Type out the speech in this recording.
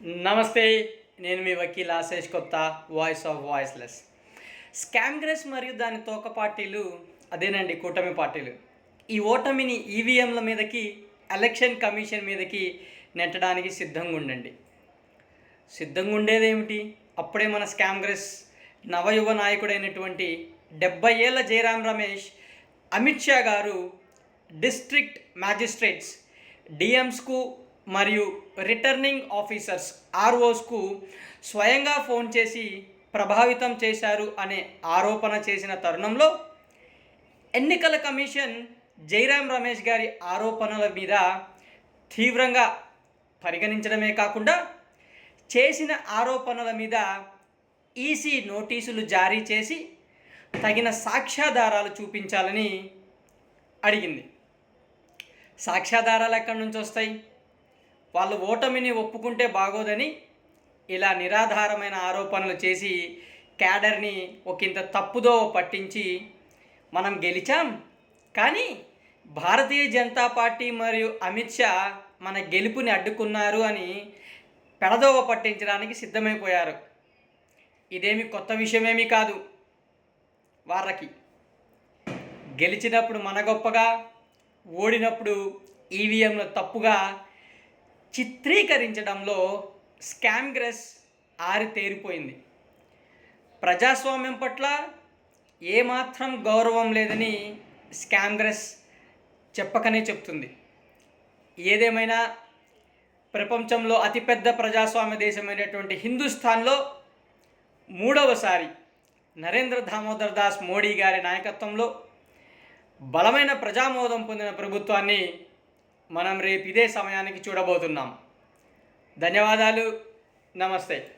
నమస్తే నేను మీ వకీల్ ఆశేష్ కొత్త వాయిస్ ఆఫ్ వాయిస్లెస్ స్కాంగ్రెస్ మరియు దాని తోక పార్టీలు అదేనండి కూటమి పార్టీలు. ఈ ఓటమిని ఈవీఎంల మీదకి ఎలక్షన్ కమిషన్ మీదకి నెట్టడానికి సిద్ధంగా ఉండండి. సిద్ధంగా ఉండేదేమిటి అప్పుడే మన స్కాంగ్రెస్ నవయువ నాయకుడైనటువంటి డెబ్బై ఏళ్ళ జయరాం రమేష్ అమిత్ షా గారు డిస్ట్రిక్ట్ మ్యాజిస్ట్రేట్స్ డిఎమ్స్కు మరియు రిటర్నింగ్ ఆఫీసర్స్ ఆర్ఓస్కు స్వయంగా ఫోన్ చేసి ప్రభావితం చేశారు అనే ఆరోపణ చేసిన తరుణంలో ఎన్నికల కమిషన్ జైరాం రమేష్ గారి ఆరోపణల మీద తీవ్రంగా పరిగణించడమే కాకుండా చేసిన ఆరోపణల మీద ఈసీ నోటీసులు జారీ చేసి తగిన సాక్ష్యాధారాలు చూపించాలని అడిగింది. సాక్ష్యాధారాలు ఎక్కడి నుంచి వస్తాయి? వాళ్ళు ఓటమిని ఒప్పుకుంటే బాగోదని ఇలా నిరాధారమైన ఆరోపణలు చేసి క్యాడర్ని ఒకంత తప్పుదో పట్టించి మనం గెలిచాం. కానీ భారతీయ జనతా పార్టీ మరియు అమిత్ షా మన గెలుపుని అడ్డుకున్నారు అని పెడదోవ పట్టించడానికి సిద్ధమైపోయారు. ఇదేమి కొత్త విషయమేమీ కాదు. వాళ్ళకి గెలిచినప్పుడు మన గొప్పగా ఓడినప్పుడు ఈవీఎంలు తప్పుగా చిత్రీకరించడంలో స్కామ్గ్రెస్ ఆరితేరిపోయింది ప్రజాస్వామ్యం పట్ల ఏమాత్రం గౌరవం లేదని స్కామ్గ్రెస్ చెప్పకనే చెప్తుంది. ఏదేమైనా ప్రపంచంలో అతిపెద్ద ప్రజాస్వామ్య దేశమైనటువంటి హిందుస్థాన్లో మూడవసారి నరేంద్ర దామోదర్ దాస్ మోడీ గారి నాయకత్వంలో బలమైన ప్రజామోదం పొందిన ప్రభుత్వాన్ని మనం రేపు ఇదే సమయానికి చూడబోతున్నాం. ధన్యవాదాలు. నమస్తే.